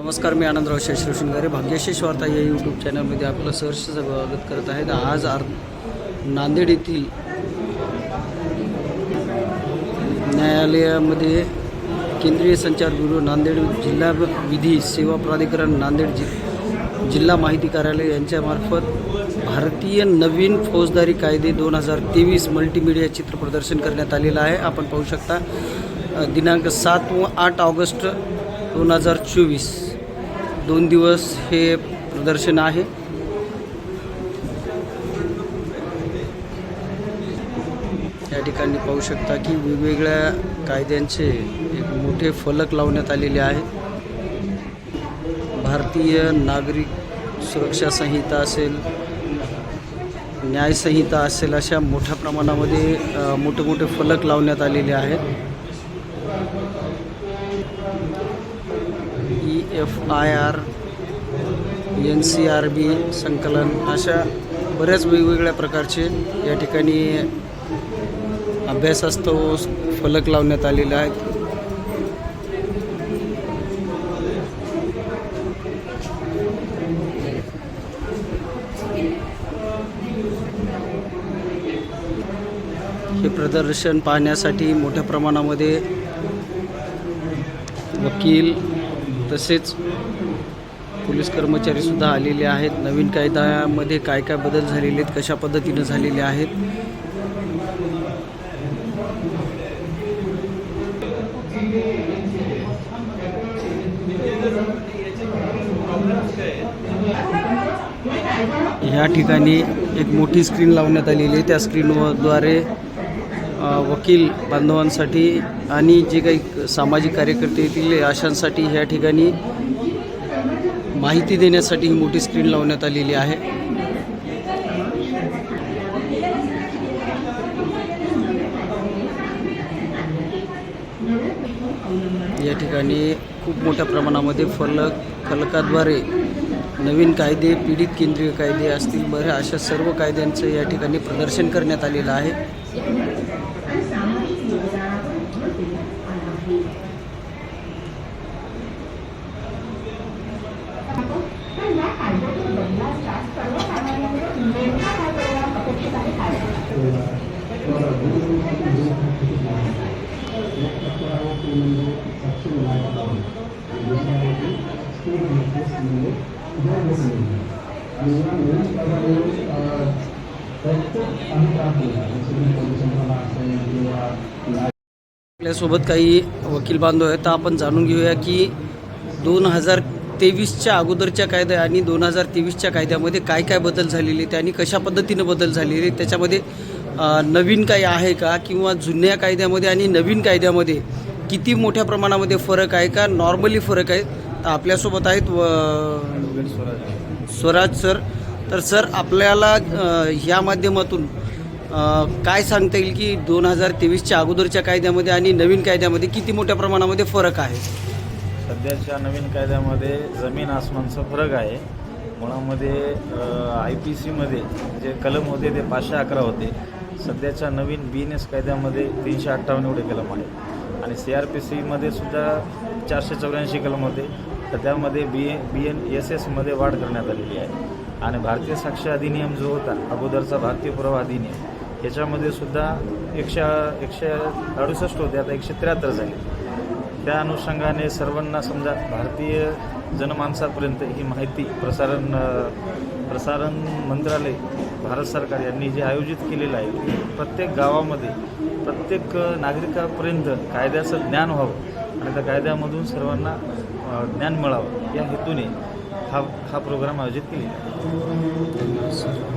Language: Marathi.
नमस्कार मी आनंदराव शेषराव शिंगारे भाग्यशेष वार्ता या यूट्यूब चॅनलमध्ये आपलं सहर्ष स्वागत करत आहेत आज आर नांदेड येथील न्यायालयामध्ये केंद्रीय संचार ब्युरो नांदेड जिल्हा विधी सेवा प्राधिकरण नांदेड जि जिल्हा माहिती कार्यालय यांच्यामार्फत भारतीय नवीन फौजदारी कायदे दोन हजार तेवीस मल्टीमीडिया चित्र प्रदर्शन करण्यात आलेलं आहे. आपण पाहू शकता दिनांक सात व आठ ऑगस्ट दोन हजार चोवीस. दोन दिवस हे प्रदर्शन आहे. या ठिकाणी पाहू शकता की वेगवेगळ्या कायद्यांचे एक मोठे फलक लावण्यात आलेले आहेत भारतीय नागरिक सुरक्षा संहिता असेल न्यायसंहिता असेल अशा मोठ्या प्रमाणामध्ये मोठे मोठे फलक लावण्यात आलेले आहेत. F I R N C R B संकलन अशा बऱ्याच वेगवेगळ्या प्रकारचे या ठिकाणी अभ्यासास्तव फलक लावण्यात आलेले आहेत. हे प्रदर्शन पाहण्यासाठी मोठ्या प्रमाणामध्ये वकील तसेच पोलीस कर्मचारी सुद्धा आलेले आहेत. नवीन कायद्यामध्ये काय काय बदल झालेले आहेत कशा पद्धतीनं झालेले आहेत? ह्या ठिकाणी एक मोठी स्क्रीन लावण्यात आलेली आहे. त्या स्क्रीनद्वारे वकील बांधवांसाठी आणि जे काही सामाजिक कार्यकर्ते येतील अशांसाठी ह्या ठिकाणी माहिती देण्यासाठी ही मोठी स्क्रीन लावण्यात आलेली आहे. या ठिकाणी खूप मोठ्या प्रमाणामध्ये फलक फलकाद्वारे नवीन कायदे पीडित केंद्रीय कायदे असतील बरे अशा सर्व कायद्यांचं या ठिकाणी प्रदर्शन करण्यात आलेलं आहे. untuk kami tahu, sebenarnya perusahaan bahasa yang dua आपल्यासोबत काही वकील बांधव आहेत तर आपण जाणून घेऊया की दोन हजार तेवीसच्या अगोदरच्या कायद्या आणि दोन हजार तेवीसच्या कायद्यामध्ये काय काय बदल झालेले आहेत आणि कशा पद्धतीनं बदल झालेले त्याच्यामध्ये नवीन काही आहे का किंवा जुन्या कायद्यामध्ये आणि नवीन कायद्यामध्ये किती मोठ्या प्रमाणामध्ये फरक आहे का? नॉर्मली फरक आहे. तर आपल्यासोबत आहेत व स्वराज. सर. तर सर आपल्याला ह्या माध्यमातून काय सांगता येईल की दोन हजार तेवीसच्या अगोदरच्या कायद्यामध्ये आणि नवीन कायद्यामध्ये किती मोठ्या प्रमाणामध्ये फरक आहे? सध्याच्या नवीन कायद्यामध्ये जमीन आसमानचा फरक आहे. मुळामध्ये आय पी सीमध्ये जे कलम होते ते पाचशे अकरा होते. सध्याच्या नवीन बी एन एस कायद्यामध्ये तीनशे अठ्ठावन्न एवढे कलम आहे आणि सी आर पी सीमध्ये सुद्धा चारशे चौऱ्याऐंशी कलम होते. तर त्यामध्ये बी ए बी एन एस एसमध्ये वाढ करण्यात आलेली आहे. आणि भारतीय साक्ष अधिनियम जो होता अगोदरचा भारतीय पुरावा अधिनियम याच्यामध्ये सुद्धा एकशे एकशे अडुसष्ट होते आता एकशे त्र्याहत्तर झाले. त्या अनुषंगाने सर्वांना समजा भारतीय जनमानसापर्यंत ही माहिती प्रसारण प्रसारण मंत्रालय भारत सरकार यांनी जे आयोजित केलेलं आहे प्रत्येक गावामध्ये प्रत्येक नागरिकापर्यंत कायद्याचं ज्ञान व्हावं आणि त्या कायद्यामधून सर्वांना ज्ञान मिळावं. या हेतूने हा हा प्रोग्राम आयोजित केलेला आहे.